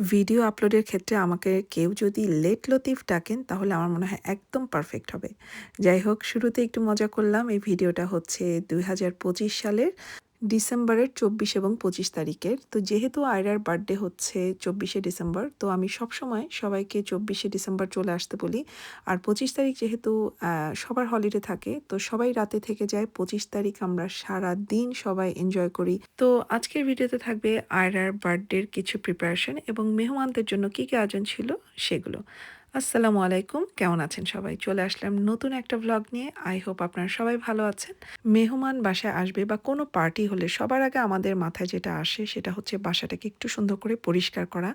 Video আপলোডের ক্ষেত্রে আমাকে কেউ যদি লেট লতিফ ডাকেন, তাহলে আমার মনে হয় একদম পারফেক্ট হবে। যাই হোক, শুরুতে একটু মজা করলাম। এই ভিডিওটা হচ্ছে দুই হাজার পঁচিশ সালের। ডিসেম্বরের চব্বিশ এবং পঁচিশ তারিখের। তো যেহেতু আয়রার বার্থডে হচ্ছে চব্বিশে ডিসেম্বর, তো আমি সবসময় সবাইকে চব্বিশে ডিসেম্বর চলে আসতে বলি। আর পঁচিশ তারিখ যেহেতু সবার হলিডে থাকে, তো সবাই রাতে থেকে যায়। পঁচিশ তারিখ আমরা সারা দিন সবাই এনজয় করি। তো আজকের ভিডিওতে থাকবে আয়রার বার্থডের কিছু প্রিপারেশন এবং মেহমানদের জন্য কী কী আয়োজন ছিল সেগুলো। আসসালামু আলাইকুম। কেমন আছেন সবাই? চলে আসলাম নতুন একটা ভ্লগ নিয়ে। আই হোপ আপনারা সবাই ভালো আছেন। মেহমান বাসায় আসবে বা কোনো পার্টি হলে সবার আগে আমাদের মাথায় যেটা আসে সেটা হচ্ছে বাসাটাকে একটু সুন্দর করে পরিষ্কার করা।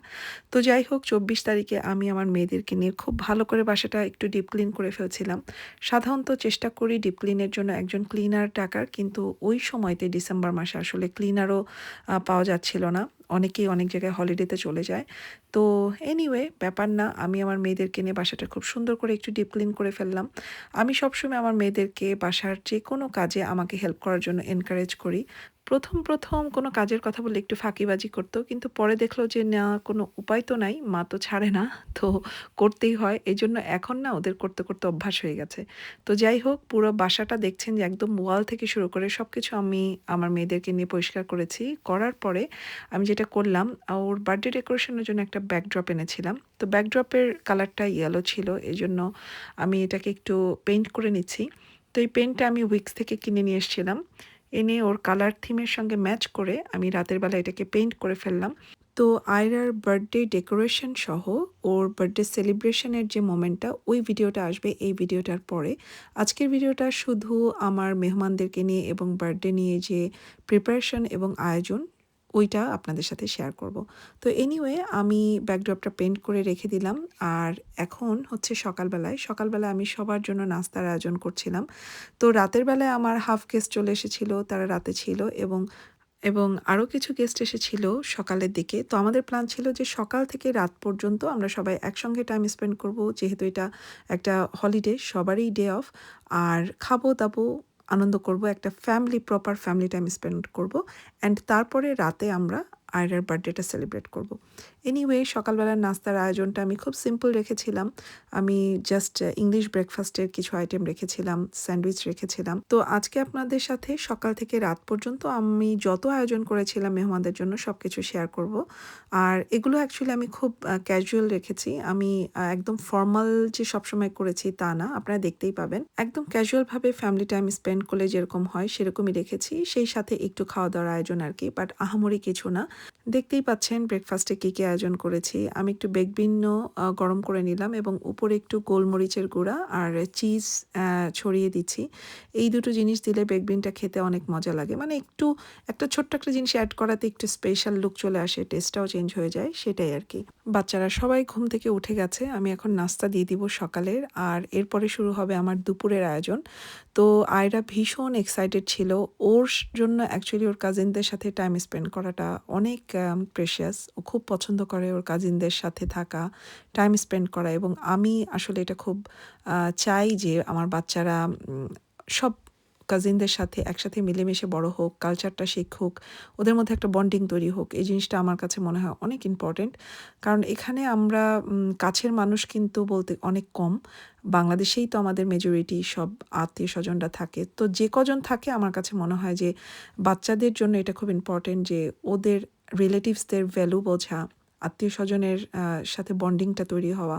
তো যাই হোক, চব্বিশ তারিখে আমি আমার মেয়েদেরকে নিয়ে খুব ভালো করে বাসাটা একটু ডিপ ক্লিন করে ফেলছিলাম। সাধারণত চেষ্টা করি ডিপ ক্লিনের জন্য একজন ক্লিনার টাকার কিন্তু ওই সময়তে ডিসেম্বর মাসে আসলে ক্লিনারও পাওয়া যাচ্ছিল না। অনেকেই অনেক জায়গায় হলিডেতে চলে যায়। তো এনিওয়ে ব্যাপার না, আমি আমার মেয়েদেরকে নিয়ে বাসাটা খুব সুন্দর করে একটু ডিপ ক্লিন করে ফেললাম। আমি সবসময় আমার মেয়েদেরকে বাসার যে কোনো কাজে আমাকে হেল্প করার জন্য এনকারেজ করি। প্রথম প্রথম কোনো কাজের কথা বলে একটু ফাঁকিবাজি করতো, কিন্তু পরে দেখল যে, না, কোনো উপায় তো নাই, মা তো ছাড়ে না। তো করতেই হয়। এই জন্য এখন না ওদের করতে করতে অভ্যাস হয়ে গেছে। তো যাই হোক, পুরো বাসাটা দেখছেন যে, একদম ওয়াল থেকে শুরু করে সব কিছু আমি আমার মেয়েদেরকে নিয়ে পরিষ্কার করেছি। করার পরে আমি যেটা করলাম, ওর বার্থডে ডেকোরেশনের জন্য একটা ব্যাকড্রপ এনেছিলাম। তো ব্যাকড্রপের কালারটা ইয়েলো ছিল এই জন্য আমি এটাকে একটু পেইন্ট করে নিচ্ছি। তো এই পেন্টটা আমি উইক্স থেকে কিনে নিয়ে এসেছিলাম। এনে ওর কালার থিমের সঙ্গে ম্যাচ করে আমি রাতের বেলা এটাকে পেইন্ট করে ফেললাম। তো আয়রার বার্থডে ডেকোরেশন সহ ওর বার্থডে সেলিব্রেশনের যে মোমেন্টটা ওই ভিডিওটা আসবে এই ভিডিওটার পরে। আজকের ভিডিওটা শুধু আমার মেহমানদেরকে নিয়ে এবং বার্থডে নিয়ে যে প্রিপারেশন এবং আয়োজন ওইটা আপনাদের সাথে শেয়ার করব। তো এনিওয়ে আমি ব্যাকড্রপটা পেন্ট করে রেখে দিলাম। আর এখন হচ্ছে সকালবেলায় সকালবেলায় আমি সবার জন্য নাস্তার আয়োজন করছিলাম। তো রাতের বেলায় আমার হাফ গেস্ট চলে এসেছিল, তারা রাতে ছিল এবং এবং আরও কিছু গেস্ট এসেছিল সকালের দিকে। তো আমাদের প্ল্যান ছিল যে সকাল থেকে রাত পর্যন্ত আমরা সবাই একসঙ্গে টাইম স্পেন্ড করব। যেহেতু এটা একটা হলিডে সবারই ডে অফ আর খাব দাবো আনন্দ করব, একটা family proper family time spend করব অ্যান্ড তারপরে রাতে আমরা আয়রার বার্থডেটা সেলিব্রেট করব। এনিওয়ে সকালবেলার নাস্তার আয়োজনটা আমি খুব সিম্পল রেখেছিলাম। আমি জাস্ট ইংলিশ ব্রেকফাস্টের কিছু আইটেম রেখেছিলাম স্যান্ডউইচ রেখেছিলাম। তো আজকে আপনাদের সাথে সকাল থেকে রাত পর্যন্ত আমি যত আয়োজন করেছিলাম মেহমানদের জন্য সব কিছু শেয়ার করব। আর এগুলো অ্যাকচুয়ালি আমি খুব ক্যাজুয়াল রেখেছি। আমি একদম ফর্মাল যে সবসময় করেছি তা না, আপনারা দেখতেই পাবেন। একদম ক্যাজুয়ালভাবে ফ্যামিলি টাইম স্পেন্ড করলে যেরকম হয় সেরকমই রেখেছি। সেই সাথে একটু খাওয়া দাওয়ার আয়োজন আর কি বাট আহামরি কিছু না। দেখতেই পাচ্ছেন ব্রেকফাস্টে কী কী আয়োজন করেছি। আমি একটু বেগবিন্ন গরম করে নিলাম এবং উপরে একটু গোলমরিচের গুঁড়া আর চিজ ছড়িয়ে দিচ্ছি। এই দুটো জিনিস দিলে বেগবিনটা খেতে অনেক মজা লাগে। মানে একটু, একটা ছোট্ট একটা জিনিস অ্যাড করাতে একটু স্পেশাল লুক চলে আসে টেস্টটাও চেঞ্জ হয়ে যায়, সেটাই আর কি। বাচ্চারা সবাই ঘুম থেকে উঠে গেছে, আমি এখন নাস্তা দিয়ে দিব সকালের। আর এরপরে শুরু হবে আমার দুপুরের আয়োজন। তো আয়রা ভীষণ এক্সাইটেড ছিল। ওর জন্য অ্যাকচুয়ালি ওর কাজিনদের সাথে টাইম স্পেন্ড করাটা অনেক প্রেশিয়াস ও খুব পছন্দ করে ওর কাজিনদের সাথে থাকা টাইম স্পেন্ড করা এবং আমি আসলে এটা খুব চাই যে আমার বাচ্চারা সব কাজিনদের সাথে একসাথে মিলেমিশে বড় হোক কালচারটা শিখুক, ওদের মধ্যে একটা বন্ডিং তৈরি হোক, এই জিনিসটা আমার কাছে মনে হয় অনেক ইম্পর্টেন্ট কারণ এখানে আমরা কাছের মানুষ কিন্তু বলতে অনেক কম। বাংলাদেশেই তো আমাদের মেজরিটি সব আত্মীয় স্বজনরা থাকে। তো যে কজন থাকে আমার কাছে মনে হয় যে বাচ্চাদের জন্য এটা খুব ইম্পর্টেন্ট যে ওদের রিলেটিভসদের ভ্যালু বোঝা, আত্মীয় স্বজনের সাথে বন্ডিংটা তৈরি হওয়া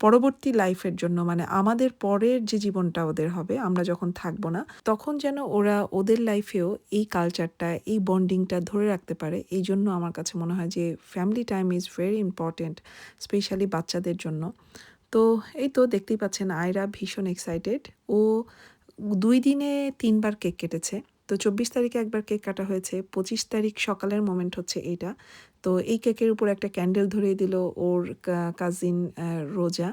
পরবর্তী লাইফের জন্য মানে আমাদের পরের যে জীবনটা ওদের হবে, আমরা যখন থাকব না, তখন যেন ওরা ওদের লাইফেও এই কালচারটা এই বন্ডিংটা ধরে রাখতে পারে। এই জন্য আমার কাছে মনে হয় যে family time is very important specially বাচ্চাদের জন্য। তো এই তো দেখতেই পাচ্ছেন, আয়রা ভীষণ এক্সাইটেড ও দুই দিনে তিনবার কেক কেটেছে। তো চব্বিশ তারিখে একবার কেক কাটা হয়েছে, পঁচিশ তারিখ সকালের মোমেন্ট হচ্ছে এইটা তো এই কেকের উপর একটা ক্যান্ডেল ধরিয়ে দিল ওর কাজিন রোজা।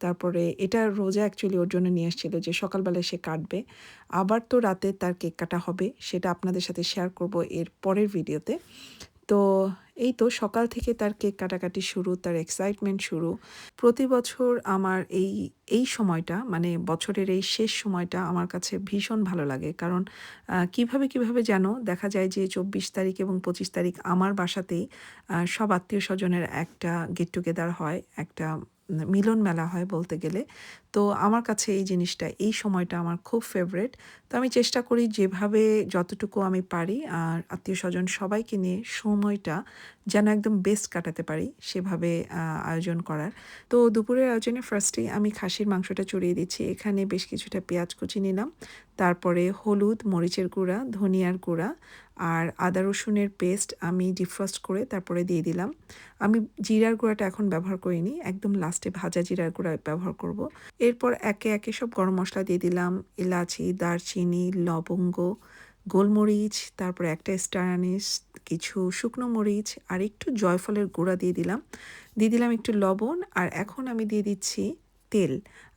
তারপরে এটা রোজা অ্যাকচুয়ালি ওর জন্য নিয়ে এসেছিল যে সকালবেলায় সে কাটবে। আবার তো রাতে তার কেক কাটা হবে, সেটা আপনাদের সাথে শেয়ার করব এর পরের ভিডিওতে তো এই তো সকাল থেকে তার কেক কাটাকাটি শুরু, তার এক্সাইটমেন্ট শুরু। প্রতি বছর আমার এই এই সময়টা মানে বছরের এই শেষ সময়টা আমার কাছে ভীষণ ভালো লাগে। কারণ কীভাবে কীভাবে যেন দেখা যায় যে চব্বিশ তারিখ এবং পঁচিশ তারিখ আমার বাসাতেই সব আত্মীয় স্বজনের একটা গেট টুগেদার হয়, একটা মিলন মেলা হয় বলতে গেলে। তো আমার কাছে এই জিনিসটা, এই সময়টা আমার খুব ফেভারেট তো আমি চেষ্টা করি যেভাবে যতটুকু আমি পারি আর আত্মীয় স্বজন সবাইকে নিয়ে সময়টা যেন একদম বেস্ট কাটাতে পারি সেভাবে আয়োজন করার। তো দুপুরের আয়োজনে ফার্স্টেই আমি খাসির মাংসটা চড়িয়ে দিচ্ছি। এখানে বেশ কিছুটা পেঁয়াজ কুচি নিলাম। তারপরে হলুদ, মরিচের গুঁড়া, ধনিয়ার গুঁড়া আর আদা রসুনের পেস্ট আমি ডিফ্রস্ট করে তারপরে দিয়ে দিলাম আমি জিরার গুঁড়াটা এখন ব্যবহার করিনি, একদম লাস্টে ভাজা জিরার গুঁড়া ব্যবহার করব। এরপর একে একে সব গরম মশলা দিয়ে দিলাম, এলাচি, দারচিনি, লবঙ্গ, গোলমরিচ, তারপরে একটা স্টার আনিস কিছু শুকনো মরিচ আর একটু জয়ফলের গুঁড়া দিয়ে দিলাম দিয়ে দিলাম একটু লবণ আর এখন আমি দিয়ে দিচ্ছি তেল।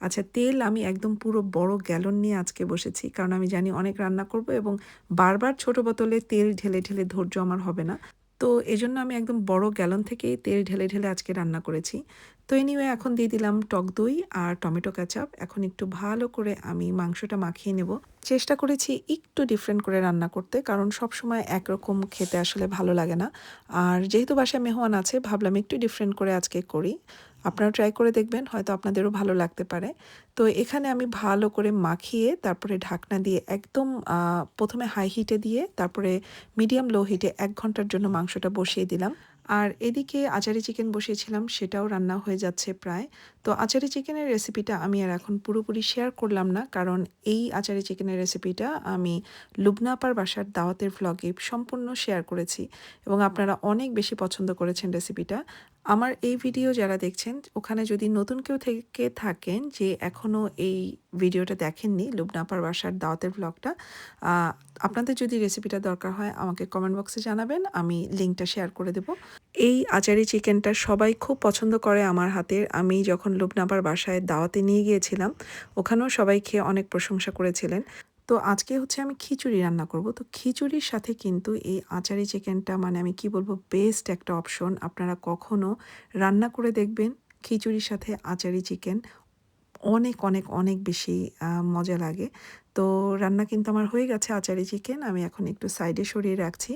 আচ্ছা তেল আমি একদম পুরো বড় গ্যালন নিয়ে আজকে বসেছি, কারণ আমি জানি অনেক রান্না করব এবং বারবার ছোট বোতলে তেল ঢেলে ঢেলে ধৈর্য আমার হবে না। তো এজন্য আমি একদম বড় গ্যালন থেকেই তেল ঢেলে ঢেলে আজকে রান্না করেছি। তো এনিওয়ে এখন দিয়ে দিলাম টক দই আর টমেটো কেচাপ। এখন একটু ভালো করে আমি মাংসটা মাখিয়ে নেব। চেষ্টা করেছি একটু ডিফারেন্ট করে রান্না করতে, কারণ সব সময় একরকম খেতে আসলে ভালো লাগে না। আর যেহেতু বাসায় মেহমান আছে, ভাবলাম একটু ডিফারেন্ট করে আজকে করি। আপনারা ট্রাই করে দেখবেন, হয়তো আপনাদেরও ভালো লাগতে পারে। তো এখানে আমি ভালো করে মাখিয়ে, তারপরে ঢাকনা দিয়ে একদম প্রথমে হাই হিটে দিয়ে, তারপরে মিডিয়াম লো হিটে এক ঘণ্টার জন্য মাংসটা বসিয়ে দিলাম। আর এদিকে আচারি চিকেন বসিয়েছিলাম, সেটাও রান্না হয়ে যাচ্ছে প্রায়। তো আচারি চিকেনের রেসিপিটা আমি আর এখন পুরোপুরি শেয়ার করলাম না, কারণ এই আচারি চিকেনের রেসিপিটা আমি লুবনাপার বাসার দাওয়াতের ভ্লগে সম্পূর্ণ শেয়ার করেছি এবং আপনারা অনেক বেশি পছন্দ করেছেন রেসিপিটা আমার এই ভিডিও যারা দেখছেন, ওখানে যদি নতুন কেউ থেকে থাকেন যে এখনও এই ভিডিওটা দেখেননি লুবনাপার বাসার দাওয়াতের ভ্লগটা আপনাদের যদি রেসিপিটা দরকার হয়, আমাকে কমেন্ট বক্সে জানাবেন, আমি লিঙ্কটা শেয়ার করে দেব। এই আচারি চিকেনটা সবাই খুব পছন্দ করে আমার হাতের। আমি যখন লুবনাপার বাসায় দাওয়াতে নিয়ে গিয়েছিলাম, ওখানেও সবাই খেয়ে অনেক প্রশংসা করেছিলেন। তো আজকে হচ্ছে আমি খিচুড়ি রান্না করব। তো খিচুড়ির সাথে কিন্তু এই আচারি চিকেনটা মানে আমি কি বলব বেস্ট একটা অপশন আপনারা কখনো রান্না করে দেখবেন খিচুড়ির সাথে আচারি চিকেন অনেক অনেক অনেক বেশি মজা লাগে। তো রান্না কিন্তু আমার হয়ে গেছে, আচারি চিকেন আমি এখন একটু সাইডে সরিয়ে রাখছি।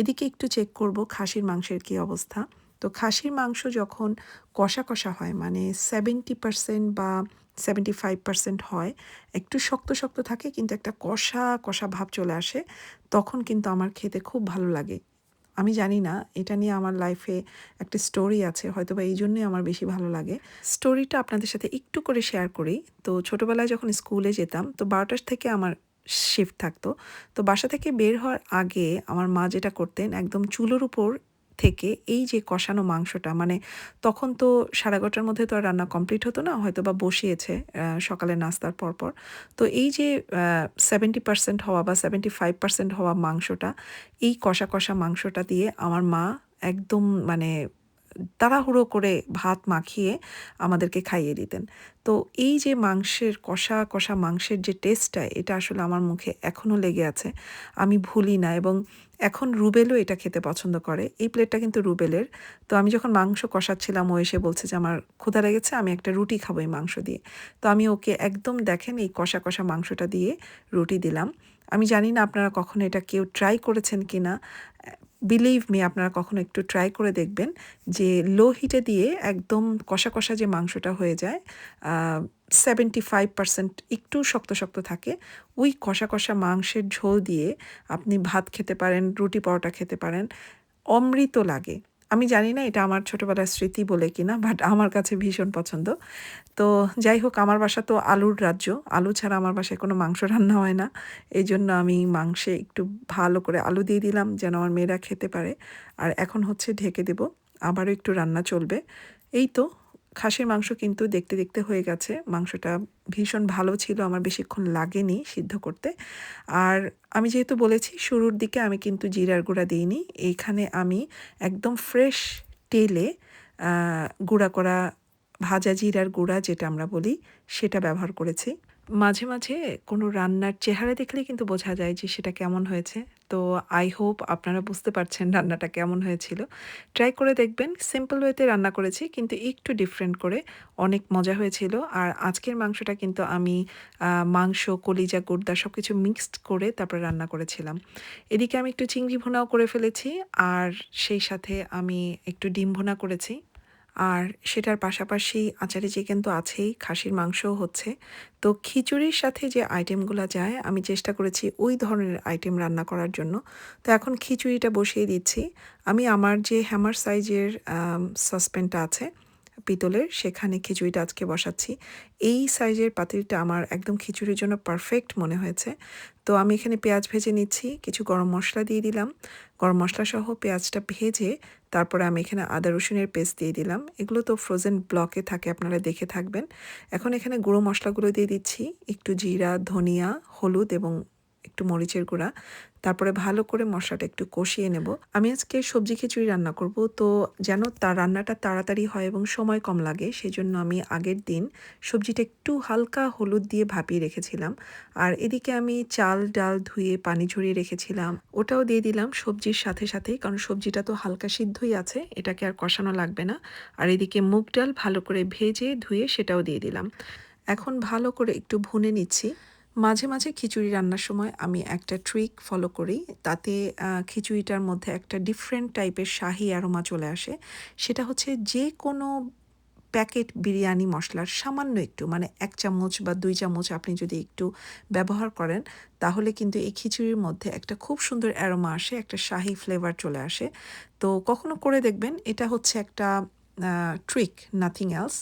এদিকে একটু চেক করব খাসির মাংসের কি অবস্থা। তো খাসির মাংস যখন কষা কষা হয় মানে সেভেন্টি পার্সেন্ট বা সেভেন্টি ফাইভ পার্সেন্ট হয়, একটু শক্ত শক্ত থাকে, কিন্তু একটা কষা কষা ভাব চলে আসে, তখন কিন্তু আমার খেতে খুব ভালো লাগে। আমি জানি না, এটা নিয়ে আমার লাইফে একটা স্টোরি আছে হয়তো বা এই জন্যই আমার বেশি ভালো লাগে। স্টোরিটা আপনাদের সাথে একটু করে শেয়ার করি। তো ছোটোবেলায় যখন স্কুলে যেতাম, তো বারোটার থেকে আমার শিফট থাকতো। তো বাসা থেকে বের হওয়ার আগে আমার মা যেটা করতেন, একদম চুলোর উপর থেকে এই যে কষানো মাংসটা মানে তখন তো সাড়ে এগারোটার মধ্যে তো আর রান্না কমপ্লিট হতো না, হয়তো বা বসিয়েছে সকালে নাস্তার পরপর তো এই যে সেভেন্টি পার্সেন্ট হওয়া বা সেভেন্টি ফাইভ পার্সেন্ট হওয়া মাংসটা, এই কষা কষা মাংসটা দিয়ে আমার মা একদম মানে তাড়াহুড়ো করে ভাত মাখিয়ে আমাদেরকে খাইয়ে দিতেন। তো এই যে মাংসের কষা কষা মাংসের যে টেস্টটা, এটা আসলে আমার মুখে এখনও লেগে আছে। আমি ভুলি না এবং এখন রুবেলও এটা খেতে পছন্দ করে। এই প্লেটটা কিন্তু রুবেলের। তো আমি যখন মাংস কষাচ্ছিলাম, ও এসে বলছে যে, আমার ক্ষুধা লেগেছে, আমি একটা রুটি খাব এই মাংস দিয়ে। তো আমি ওকে একদম দেখেন এই কষা কষা মাংসটা দিয়ে রুটি দিলাম। আমি জানি না আপনারা কখনো এটা কেউ ট্রাই করেছেন কি না বিলিভ মি আপনারা কখনো একটু ট্রাই করে দেখবেন যে লো হিটে দিয়ে একদম কষা কষা যে মাংসটা হয়ে যায় সেভেন্টি ফাইভ পার্সেন্ট একটু শক্ত শক্ত থাকে। ওই কষা কষা মাংসের ঝোল দিয়ে আপনি ভাত খেতে পারেন, রুটি পরোটা খেতে পারেন, অমৃত লাগে। আমি জানি না এটা আমার ছোটোবেলার স্মৃতি বলে কিনা বাট আমার কাছে ভীষণ পছন্দ। তো যাই হোক, আমার বাসা তো আলুর রাজ্য। আলু ছাড়া আমার বাসায় কোনো মাংস রান্না হয় না। এই জন্য আমি মাংসে একটু ভালো করে আলু দিয়ে দিলাম যেন আমার মেয়েরা খেতে পারে। আর এখন হচ্ছে ঢেকে দেব। আবারও একটু রান্না চলবে। এই তো খাসির মাংস কিন্তু দেখতে দেখতে হয়ে গেছে। মাংসটা ভীষণ ভালো ছিল, আমার বেশিক্ষণ লাগেনি সিদ্ধ করতে। আর আমি যেহেতু বলেছি, শুরুর দিকে আমি কিন্তু জিরার গুঁড়া দিইনি। এইখানে আমি একদম ফ্রেশ তেলে গুঁড়া করা ভাজা জিরার গুঁড়া যেটা আমরা বলি, সেটা ব্যবহার করেছি। মাঝে, মাঝে কোনো রান্নার চেহারা দেখলেই কিন্তু বোঝা যায় যে সেটা কেমন হয়েছে। তো আই হোপ আপনারা বুঝতে পারছেন রান্নাটা কেমন হয়েছিল। ট্রাই করে দেখবেন। সিম্পল ওয়েতে রান্না করেছি কিন্তু একটু ডিফারেন্ট করে অনেক মজা হয়েছিল। আর আজকের মাংসটা কিন্তু আমি মাংস, কলিজা, গুড়দা সব কিছু মিক্সড করে তারপরে রান্না করেছিলাম। এদিকে আমি একটু চিংড়ি ভুনাও করে ফেলেছি। আর সেই সাথে আমি একটু ডিম ভুনা করেছি। আর সেটার পাশাপাশি আচারি চিকেন তো আছেই, খাসির মাংসও হচ্ছে। তো খিচুড়ির সাথে যে আইটেমগুলো যায় আমি চেষ্টা করেছি ওই ধরনের আইটেম রান্না করার জন্য। তো এখন খিচুড়িটা বসিয়ে দিচ্ছি। আমি আমার যে হ্যামার সাইজের সাসপেনটা আছে পিতলের সেখানে খিচুড়িটা আজকে বসাচ্ছি। এই সাইজের পাতিলটা আমার একদম খিচুড়ির জন্য পারফেক্ট মনে হয়েছে। তো আমি এখানে পেঁয়াজ ভেজে নিচ্ছি, কিছু গরম মশলা দিয়ে দিলাম। গরম মশলা সহ পেঁয়াজটা ভেজে তারপরে আমি এখানে আদা রসুনের পেস্ট দিয়ে দিলাম। এগুলো তো ফ্রোজেন ব্লকে থাকে আপনারা দেখে থাকবেন। এখন এখানে গুঁড়ো মশলাগুলো দিয়ে দিচ্ছি। একটু জিরা, ধনিয়া, হলুদ এবং একটু মরিচের গুঁড়া। তারপরে ভালো করে মশলাটা একটু কষিয়ে নেব। আমি আজকে সবজি খিচুড়ি রান্না করব। তো যেন তার রান্নাটা তাড়াতাড়ি হয় এবং সময় কম লাগে, সেজন্য আমি আগের দিন সবজিটা একটু হালকা হলুদ দিয়ে ভাপিয়ে রেখেছিলাম। আর এদিকে আমি চাল, ডাল ধুয়ে পানি ঝরিয়ে রেখেছিলাম। ওটাও দিয়ে দিলাম সবজির সাথে সাথেই, কারণ সবজিটা তো হালকা সিদ্ধই আছে, এটাকে আর কষানো লাগবে না। আর এদিকে মুগ ডাল ভালো করে ভেজে ধুয়ে সেটাও দিয়ে দিলাম। এখন ভালো করে একটু ভুনে নিচ্ছি। মাঝে, মাঝে খিচুড়ি রান্নার সময় আমি একটা ট্রিক ফলো করি। তাতে খিচুড়িটার মধ্যে একটা ডিফারেন্ট টাইপের শাহি অ্যারোমা চলে আসে। সেটা হচ্ছে যে কোনো প্যাকেট বিরিয়ানি মশলার সামান্য একটু মানে এক চামচ বা দুই চামচ আপনি যদি একটু ব্যবহার করেন, তাহলে কিন্তু এই খিচুড়ির মধ্যে একটা খুব সুন্দর অ্যারোমা আসে, একটা শাহি ফ্লেভার চলে আসে। তো কখনো করে দেখবেন এটা হচ্ছে একটা ট্রিক, নাথিং এলস।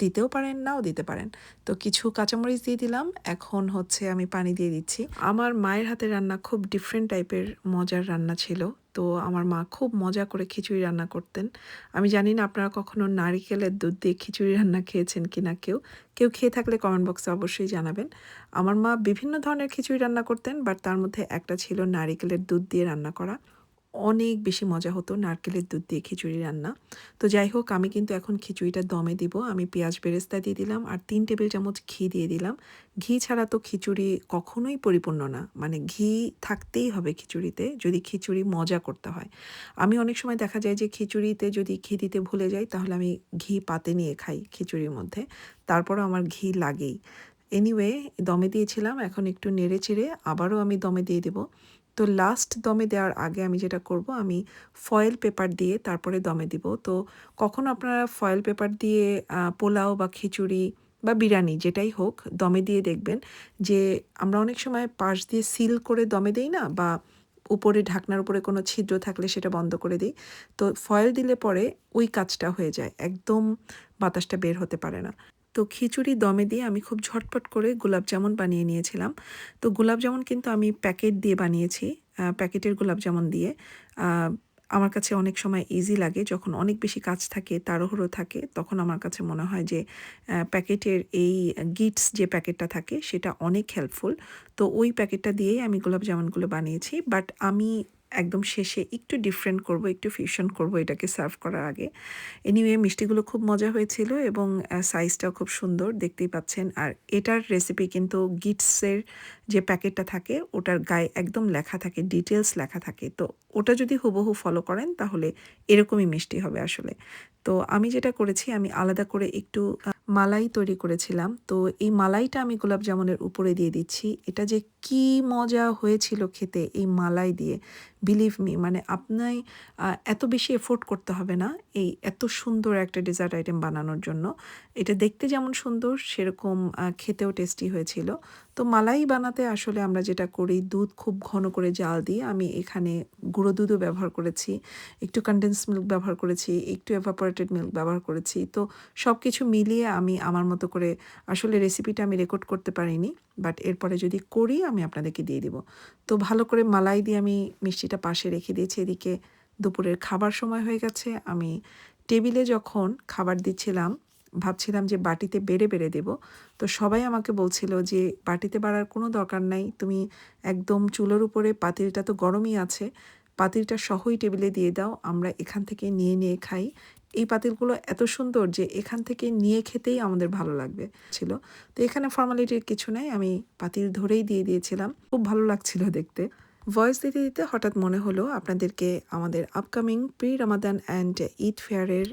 দিতেও পারেন, নাও দিতে পারেন। তো কিছু কাঁচামরিচ দিয়ে দিলাম। এখন হচ্ছে আমি পানি দিয়ে দিচ্ছি। আমার মায়ের হাতের রান্না খুব ডিফারেন্ট টাইপের মজার রান্না ছিল। তো আমার মা খুব মজা করে খিচুড়ি রান্না করতেন। আমি জানি না আপনারা কখনো নারিকেলের দুধ দিয়ে খিচুড়ি রান্না খেয়েছেন কি না কেউ? কেউ খেয়ে থাকলে কমেন্ট বক্সে অবশ্যই জানাবেন। আমার মা বিভিন্ন ধরনের খিচুড়ি রান্না করতেন বাট তার মধ্যে একটা ছিল নারিকেলের দুধ দিয়ে রান্না করা। অনেক বেশি মজা হতো নারকেলের দুধ দিয়ে খিচুড়ি রান্না। তো যাই হোক, আমি কিন্তু এখন খিচুড়িটা দমে দিব। আমি পেঁয়াজ বেরেস্তা দিয়ে দিলাম আর ৩ টেবিল চামচ ঘি দিয়ে দিলাম। ঘি ছাড়া তো খিচুড়ি কখনোই পরিপূর্ণ না। মানে ঘি থাকতেই হবে খিচুড়িতে যদি খিচুড়ি মজা করতে হয়। আমি অনেক সময় দেখা যায় যে খিচুড়িতে যদি ঘি দিতে ভুলে যাই, তাহলে আমি ঘি পাতে নিয়ে খাই খিচুড়ির মধ্যে। তারপরও আমার ঘি লাগেই। এনিওয়ে দমে দিয়েছিলাম, এখন একটু নেড়ে চেড়ে আবারও আমি দমে দিয়ে দেব। তো লাস্ট দমে দেওয়ার আগে আমি যেটা করব, আমি ফয়েল পেপার দিয়ে তারপরে দমে দিব। তো কখনো আপনারা ফয়েল পেপার দিয়ে পোলাও বা খিচুড়ি বা বিরিয়ানি যেটাই হোক দমে দিয়ে দেখবেন যে আমরা অনেক সময় পাশ দিয়ে সিল করে দমে দেই না বা উপরে ঢাকনার উপরে কোনো ছিদ্র থাকলে সেটা বন্ধ করে দিই। তো ফয়েল দিলে পরে ওই কাজটা হয়ে যায়, একদম বাতাসটা বের হতে পারে না। তো খিচুড়ি দমে দিয়ে আমি খুব ঝটপট করে গোলাপ জামুন বানিয়ে নিয়েছিলাম। তো গোলাপ জামুন কিন্তু আমি প্যাকেট দিয়ে বানিয়েছি প্যাকেটের গোলাপ জামুন দিয়ে আমার কাছে অনেক সময় ইজি লাগে, যখন অনেক বেশি কাজ থাকে, তাড়াহুড়ো থাকে, তখন আমার কাছে মনে হয় যে প্যাকেটের এই গিটস যে প্যাকেটটা থাকে, সেটা অনেক হেল্পফুল তো ওই প্যাকেটটা দিয়েই আমি গোলাপ জামুনগুলো বানিয়েছি বাট আমি একদম শেষে একটু ডিফারেন্ট করব, একটু ফিউশন করব এটাকে সার্ভ করার আগে। এনিওয়ে মিষ্টিগুলো খুব মজা হয়েছিল এবং সাইজটাও খুব সুন্দর, দেখতেই পাচ্ছেন। আর এটার রেসিপি কিন্তু গিটসের যে প্যাকেটটা থাকে, ওটার গায়ে একদম লেখা থাকে ডিটেলস লেখা থাকে। তো ওটা যদি হুবহু ফলো করেন, তাহলে এরকমই মিষ্টি হবে আসলে। তো আমি যেটা করেছি, আমি আলাদা করে একটু মালাই তৈরি করেছিলাম। তো এই মালাইটা আমি গোলাপ জামুনের উপরে দিয়ে দিচ্ছি। এটা যে কি মজা হয়েছিল খেতে এই মালাই দিয়ে। বিলিভ মি মানে আপনাই এত বেশি এফোর্ট করতে হবে না এই এত সুন্দর একটা ডেজার্ট আইটেম বানানোর জন্য। এটা দেখতে যেমন সুন্দর, সেরকম খেতেও টেস্টি হয়েছিল। তো মালাই বানাতে আসলে আমরা যেটা করি, দুধ খুব ঘন করে জাল দিই আমি এখানে গুঁড়ো দুধও ব্যবহার করেছি, একটু কন্ডেন্স মিল্ক ব্যবহার করেছি, একটু এভাপোরেটেড মিল্ক ব্যবহার করেছি। তো সব কিছু মিলিয়ে আমি আমার মতো করে আসলে রেসিপিটা আমি রেকর্ড করতে পারিনি বাট এরপরে যদি করি আমি আপনাদেরকে দিয়ে দিব। তো ভালো করে মালাই দিয়ে আমি মিষ্টিটা পাশে রেখে দিয়েছি, এদিকে দুপুরের খাবার সময় হয়ে গেছে। আমি টেবিলে যখন খাবার দিচ্ছিলাম ভাবছিলাম যে বাটিতে বেড়ে বেড়ে দেব। তো সবাই আমাকে বলছিল যে, বাটিতে বাড়ার কোনো দরকার নাই। তুমি একদম চুলোর উপরে, পাতিলটা তো গরমই আছে। পাতিলটা সহই টেবিলে দিয়ে দাও। আমরা এখান থেকে নিয়ে নিয়ে খাই। এই পাতিলগুলো এত সুন্দর যে, এখান থেকে নিয়ে খেতেই আমাদের ভালো লাগবে ছিল। তো এখানে ফর্মালিটির কিছু নাই। আমি পাতিল ধরেই দিয়ে দিয়েছিলাম। খুব ভালো লাগছিল দেখতে। ভয়েস দিতে দিতে হঠাৎ মনে হলো আপনাদেরকে আমাদের upcoming pre Ramadan and Eid ফেয়ারের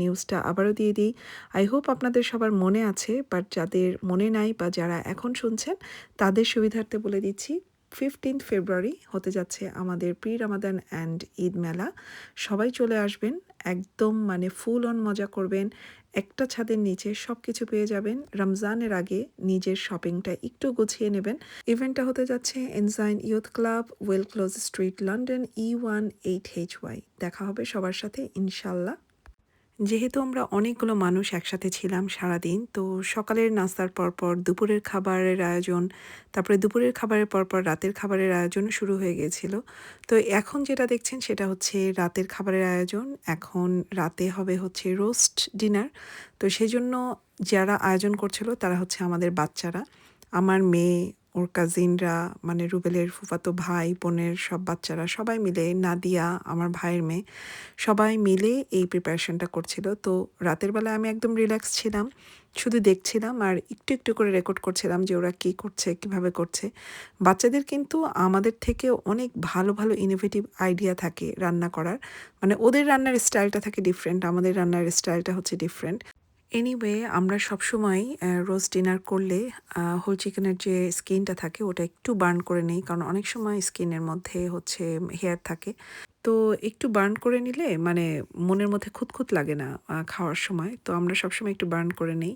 নিউজটা আবারও দিয়ে দিই। আই হোপ আপনাদের সবার মনে আছে বাট যাদের মনে নাই বা যারা এখন শুনছেন, তাদের সুবিধার্থে বলে দিচ্ছি ফিফটিন্থ ফেব্রুয়ারি হতে যাচ্ছে আমাদের প্রি রামাদান অ্যান্ড ঈদ মেলা। সবাই চলে আসবেন, একদম মানে ফুল অন মজা করবেন একটা ছাদের নিচে সব কিছু পেয়ে যাবেন। রমজানের আগে নিজের শপিংটা একটু গুছিয়ে নেবেন। ইভেন্টটা হতে যাচ্ছে angina youth club well close street London E one eight H Y দেখা হবে সবার সাথে, ইনশাল্লাহ। যেহেতু আমরা অনেকগুলো মানুষ একসাথে ছিলাম সারাদিন, তো সকালের নাস্তার পরপর, দুপুরের খাবারের আয়োজন, তারপরে দুপুরের খাবারের পরপর, রাতের খাবারের আয়োজনও শুরু হয়ে গিয়েছিল। তো এখন যেটা দেখছেন সেটা হচ্ছে রাতের খাবারের আয়োজন। এখন রাতে হবে হচ্ছে রোস্ট ডিনার। তো সেই জন্য যারা আয়োজন করছিল তারা হচ্ছে আমাদের বাচ্চারা। আমার মেয়ে ওর কাজিনরা মানে রুবেলের ফুফাতো ভাই, বোনের সব বাচ্চারা, সবাই মিলে, নাদিয়া, আমার ভাইয়ের মেয়ে, সবাই মিলে এই প্রিপারেশনটা করছিল। তো রাতের বেলা আমি একদম রিল্যাক্স ছিলাম, শুধু দেখছিলাম আর একটু একটু করে রেকর্ড করছিলাম যে ওরা কী করছে, কীভাবে করছে। বাচ্চাদের কিন্তু আমাদের থেকে অনেক ভালো ভালো ইনোভেটিভ আইডিয়া থাকে রান্না করার। মানে ওদের রান্নার স্টাইলটা থাকে ডিফারেন্ট আমাদের রান্নার স্টাইলটা হচ্ছে ডিফারেন্ট এনিওয়ে আমরা সবসময় রোজ ডিনার করলে হোল চিকেনের যে স্কিনটা থাকে, ওটা একটু বার্ন করে নিই। কারণ অনেক সময় স্কিনের মধ্যে হচ্ছে হেয়ার থাকে। তো একটু বার্ন করে নিলে মানে মনের মধ্যে খুঁতখুত লাগে না খাওয়ার সময়। তো আমরা সবসময় একটু বার্ন করে নিই।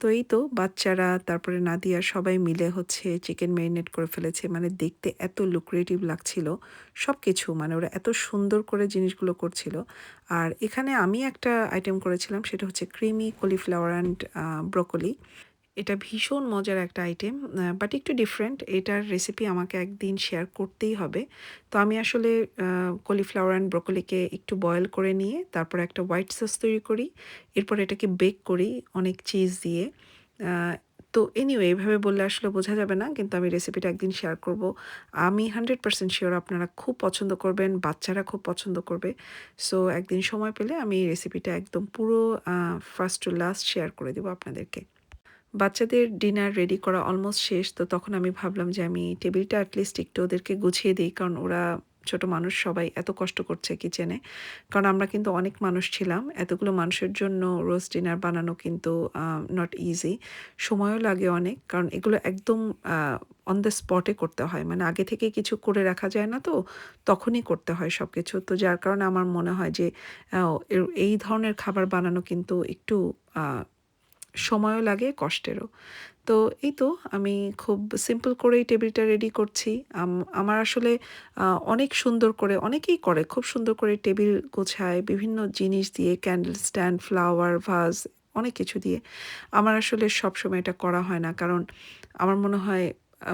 তো এই তো বাচ্চারা, তারপরে নাদিয়া সবাই মিলে হচ্ছে চিকেন ম্যারিনেট করে ফেলেছে। মানে দেখতে এত লুক্রেটিভ লাগছিল সব কিছু মানে ওরা এত সুন্দর করে জিনিসগুলো করছিল। আর এখানে আমি একটা আইটেম করেছিলাম, সেটা হচ্ছে ক্রিমি কলিফ্লাওয়ার অ্যান্ড ব্রকলি এটা ভীষণ মজার একটা আইটেম বাট একটু ডিফারেন্ট এটার রেসিপি আমাকে একদিন শেয়ার করতেই হবে। তো আমি আসলে কলিফ্লাওয়ার অ্যান্ড ব্রকলিকে একটু বয়েল করে নিয়ে, তারপর একটা হোয়াইট সস তৈরি করি। এরপর এটাকে বেক করি অনেক চিজ দিয়ে। তো এনিওয়ে এইভাবে বললে আসলে বোঝা যাবে না, কিন্তু আমি রেসিপিটা একদিন শেয়ার করব। আমি হান্ড্রেড পার্সেন্ট শিওর আপনারা খুব পছন্দ করবেন, বাচ্চারা খুব পছন্দ করবে। সো একদিন সময় পেলে আমি রেসিপিটা একদম পুরো ফার্স্ট টু লাস্ট শেয়ার করে দেবো আপনাদেরকে। বাচ্চাদের ডিনার রেডি করা অলমোস্ট শেষ, তো তখন আমি ভাবলাম যে আমি টেবিলটা অ্যাটলিস্ট একটু ওদেরকে গুছিয়ে দিই, কারণ ওরা ছোট মানুষ, সবাই এত কষ্ট করছে কিচেনে কারণ আমরা কিন্তু অনেক মানুষ ছিলাম, এতগুলো মানুষের জন্য রোজ ডিনার বানানো কিন্তু নট ইজি সময়ও লাগে অনেক, কারণ এগুলো একদম অন দ্য স্পটে করতে হয়। মানে আগে থেকে কিছু করে রাখা যায় না তো, তখনই করতে হয় সব কিছু তো যার কারণে আমার মনে হয় যে এই ধরনের খাবার বানানো কিন্তু একটু সময়ও লাগে, কষ্টেরও। তো এই তো আমি খুব সিম্পল করেই টেবিলটা রেডি করছি। আমার আসলে অনেক সুন্দর করে, অনেকেই করে, খুব সুন্দর করে টেবিল গোছায়, বিভিন্ন জিনিস দিয়ে ক্যান্ডেল স্ট্যান্ড ফ্লাওয়ার ভাজ অনেক কিছু দিয়ে। আমার আসলে সবসময় এটা করা হয় না, কারণ আমার মনে হয়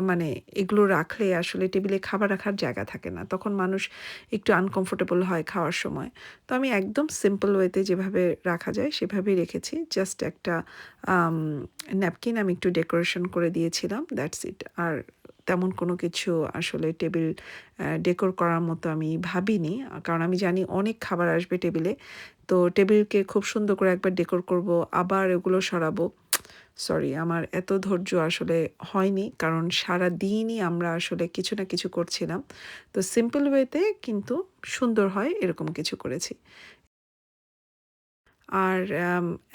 মানে এগুলো রাখলে আসলে টেবিলে খাবার রাখার জায়গা থাকে না। তখন মানুষ একটু আনকমফোর্টেবল হয় খাওয়ার সময়। তো আমি একদম সিম্পল ওয়েতে যেভাবে রাখা যায় সেভাবেই রেখেছি। জাস্ট একটা ন্যাপকিন আমি একটু ডেকোরেশন করে দিয়েছিলাম দ্যাটস ইট আর তেমন কোনো কিছু আসলে টেবিল ডেকোর করার মতো আমি ভাবিনি। কারণ আমি জানি অনেক খাবার আসবে টেবিলে। তো টেবিলকে খুব সুন্দর করে একবার ডেকোর করব, আবার এগুলো সরাবো। সরি আমার এত ধৈর্য আসলে হয়নি, কারণ সারা দিনই আমরা আসলে কিছু না কিছু করছিলাম। তো সিম্পল ওয়েতে কিন্তু সুন্দর হয় এরকম কিছু করেছি। আর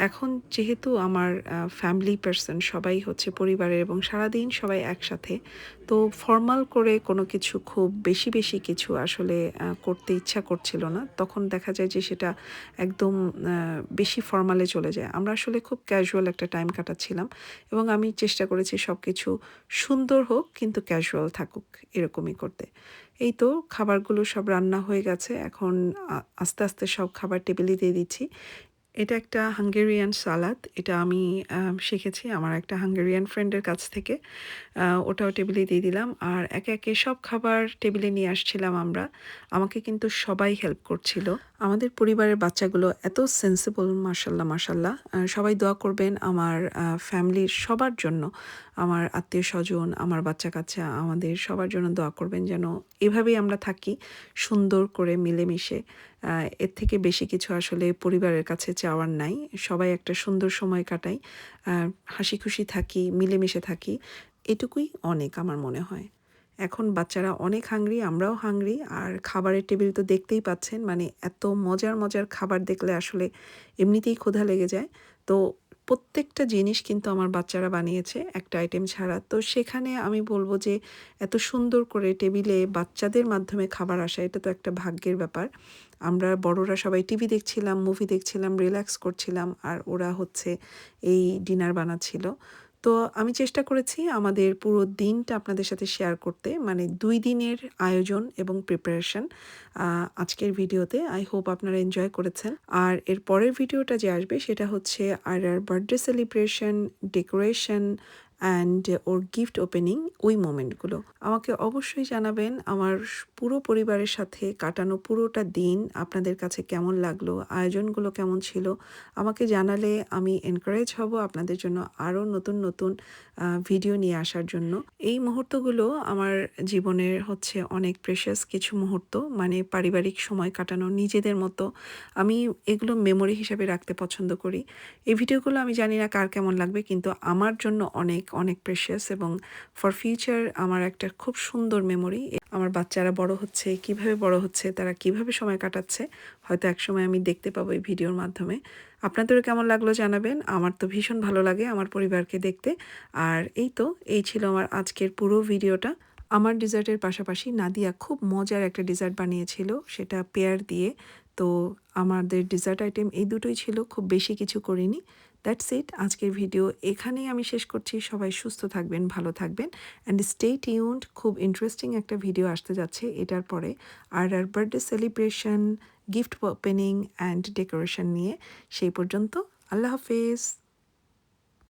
এখন যেহেতু আমার ফ্যামিলি পার্সন সবাই হচ্ছে পরিবারের এবং সারাদিন সবাই একসাথে, তো ফর্মাল করে কোনো কিছু খুব বেশি বেশি কিছু আসলে করতে ইচ্ছা করছিল না। তখন দেখা যায় যে সেটা একদম বেশি ফর্মালে চলে যায়। আমরা আসলে খুব ক্যাজুয়াল একটা টাইম কাটাচ্ছিলাম এবং আমি চেষ্টা করেছি সব কিছু সুন্দর হোক কিন্তু ক্যাজুয়াল থাকুক এরকমই করতে। এই তো খাবারগুলো সব রান্না হয়ে গেছে। এখন আস্তে আস্তে সব খাবার টেবিলে দিয়ে দিচ্ছি। এটা একটা হাঙ্গেরিয়ান সালাদ এটা আমি শিখেছি আমার একটা হাঙ্গেরিয়ান ফ্রেন্ডের কাছ থেকে। ওটাও টেবিলে দিয়ে দিলাম। আর একে একে সব খাবার টেবিলে নিয়ে আসছিলাম আমরা। আমাকে কিন্তু সবাই হেল্প করছিল। আমাদের পরিবারের বাচ্চাগুলো এত সেন্সিবল মার্শাল্লাহ মার্শাল্লাহ সবাই দোয়া করবেন আমার ফ্যামিলির সবার জন্য। আমার আত্মীয় স্বজন, আমার বাচ্চা কাচ্চা আমাদের সবার জন্য দোয়া করবেন যেন এভাবেই আমরা থাকি সুন্দর করে মিলেমিশে। এর থেকে বেশি কিছু আসলে পরিবারের কাছে চাওয়ার নাই। সবাই একটা সুন্দর সময় কাটাই। হাসি খুশি থাকি, মিলেমিশে থাকি। এটুকুই অনেক আমার মনে হয়। এখন বাচ্চারা অনেক হাংরি আমরাও হাংরি আর খাবারের টেবিল তো দেখতেই পাচ্ছেন মানে এত মজার মজার খাবার দেখলে আসলে এমনিতেই ক্ষুধা লেগে যায়। তো প্রত্যেকটা জিনিস কিন্তু আমার বাচ্চারা বানিয়েছে একটা আইটেম ছাড়া। তো সেখানে আমি বলব যে, এত সুন্দর করে টেবিলে বাচ্চাদের মাধ্যমে খাবার আসা, এটা তো একটা ভাগ্যের ব্যাপার। আমরা বড়রা সবাই টিভি দেখছিলাম মুভি দেখছিলাম রিল্যাক্স করছিলাম, আর ওরা হচ্ছে এই ডিনার বানাচ্ছিল। তো আমি চেষ্টা করেছি আমাদের পুরো দিনটা আপনাদের সাথে শেয়ার করতে মানে দুই দিনের আয়োজন এবং প্রিপারেশন আজকের ভিডিওতে। আই হোপ আপনারা এনজয় করেছেন। আর এর পরের ভিডিওটা যে আসবে সেটা হচ্ছে আর আর বার্থডে সেলিব্রেশন ডেকোরেশন অ্যান্ড ওর গিফট ওপেনিং ওই মোমেন্টগুলো আমাকে অবশ্যই জানাবেন আমার পুরো পরিবারের সাথে কাটানো পুরোটা দিন আপনাদের কাছে কেমন লাগল, আয়োজনগুলো কেমন ছিল, আমাকে জানালে আমি এনকারেজ হব আপনাদের জন্য আরও নতুন নতুন ভিডিও নিয়ে আসার জন্য। এই মুহূর্তগুলো আমার জীবনের হচ্ছে অনেক প্রেশাস কিছু মুহূর্ত মানে পারিবারিক সময় কাটানো নিজেদের মতো। আমি এগুলো মেমোরি হিসাবে রাখতে পছন্দ করি। এই ভিডিওগুলো আমি জানি না কার কেমন লাগবে, কিন্তু আমার জন্য অনেক অনেক প্রেশিয়াস এবং ফর ফিউচার আমার একটা খুব সুন্দর মেমোরি আমার বাচ্চারা বড় হচ্ছে, কীভাবে বড় হচ্ছে, তারা কীভাবে সময় কাটাচ্ছে, হয়তো একসময় আমি দেখতে পাবো এই ভিডিওর মাধ্যমে। আপনাদেরও কেমন লাগল জানাবেন। আমার তো ভীষণ ভালো লাগে আমার পরিবারকে দেখতে। আর এই তো, এই ছিল আমার আজকের পুরো ভিডিওটা। আমার ডিজার্টের পাশাপাশি নাদিয়া খুব মজার একটা ডিজার্ট বানিয়েছিল, সেটা পেয়ার দিয়ে। তো আমাদের ডিজার্ট আইটেম এই দুটোই ছিল, খুব বেশি কিছু করিনি। দ্যাটস ইট আজকের ভিডিও এখানেই আমি শেষ করছি। সবাই সুস্থ থাকবেন, ভালো থাকবেন। অ্যান্ড স্টে টিউন্ড খুব ইন্টারেস্টিং একটা ভিডিও আসতে যাচ্ছে এটার পরে। আর আর birthday celebration gift opening and decoration নিয়ে সেই পর্যন্ত আল্লাহ হাফেজ।